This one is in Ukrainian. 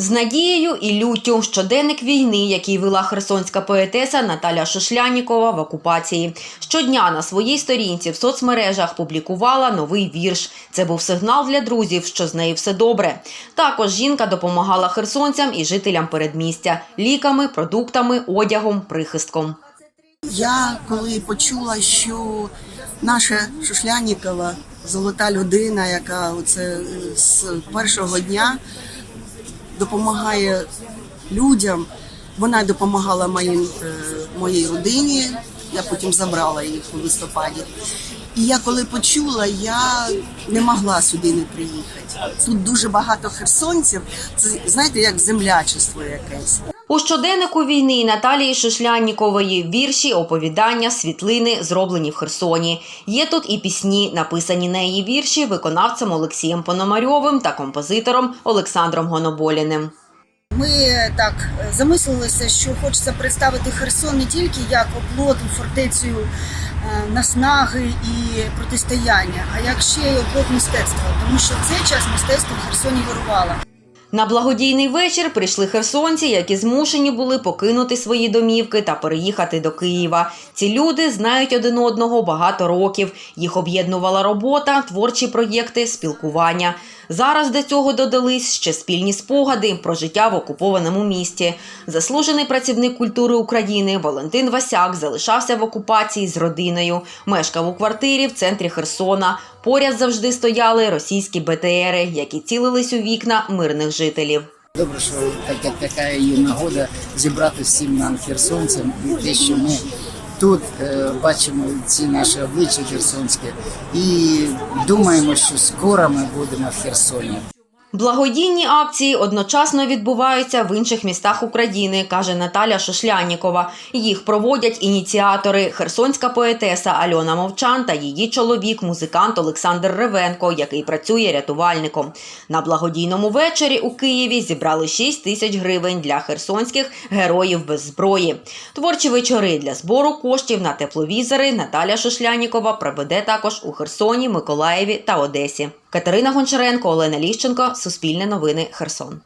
З надією і люттю щоденник війни, який вела херсонська поетеса Наталя Шушлянікова в окупації. Щодня на своїй сторінці в соцмережах публікувала новий вірш. Це був сигнал для друзів, що з нею все добре. Також жінка допомагала херсонцям і жителям передмістя ліками, продуктами, одягом, прихистком. Я коли почула, що наша Шушлянікова золота людина, яка оце з першого дня допомагає людям, вона допомагала моїм, е, моїй родині. Я потім забрала їх у листопаді. І я коли почула, я не могла сюди не приїхати. Тут дуже багато херсонців. Це знаєте, як землячество якесь. У щоденнику війни Наталії Шушляннікової вірші, оповідання, світлини, зроблені в Херсоні. Є тут і пісні, написані на її вірші виконавцем Олексієм Пономарьовим та композитором Олександром Гоноболіним. Ми так замислилися, що хочеться представити Херсон не тільки як оплот і фортецю е, наснаги і протистояння, а як ще й оплот мистецтва, тому що в цей час мистецтво в Херсоні вирувало. На благодійний вечір прийшли херсонці, які змушені були покинути свої домівки та переїхати до Києва. Ці люди знають один одного багато років. Їх об'єднувала робота, творчі проєкти, спілкування. Зараз до цього додались ще спільні спогади про життя в окупованому місті. Заслужений працівник культури України Валентин Васяк залишався в окупації з родиною. Мешкав у квартирі в центрі Херсона. Поряд завжди стояли російські БТРи, які цілились у вікна мирних жителів. Добре, що така, така є нагода зібрати всім нам херсонцям те, що ми тут е, бачимо ці наші обличчя херсонські, і думаємо, що скоро ми будемо в Херсоні. Благодійні акції одночасно відбуваються в інших містах України, каже Наталя Шушлянікова. Їх проводять ініціатори херсонська поетеса Альона Мовчан та її чоловік, музикант Олександр Ревенко, який працює рятувальником. На благодійному вечорі у Києві зібрали 6 тисяч гривень для херсонських героїв без зброї. Творчі вечори для збору коштів на тепловізори Наталя Шушлянікова проведе також у Херсоні, Миколаєві та Одесі. Катерина Гончаренко, Олена Ліщенко, Суспільне новини, Херсон.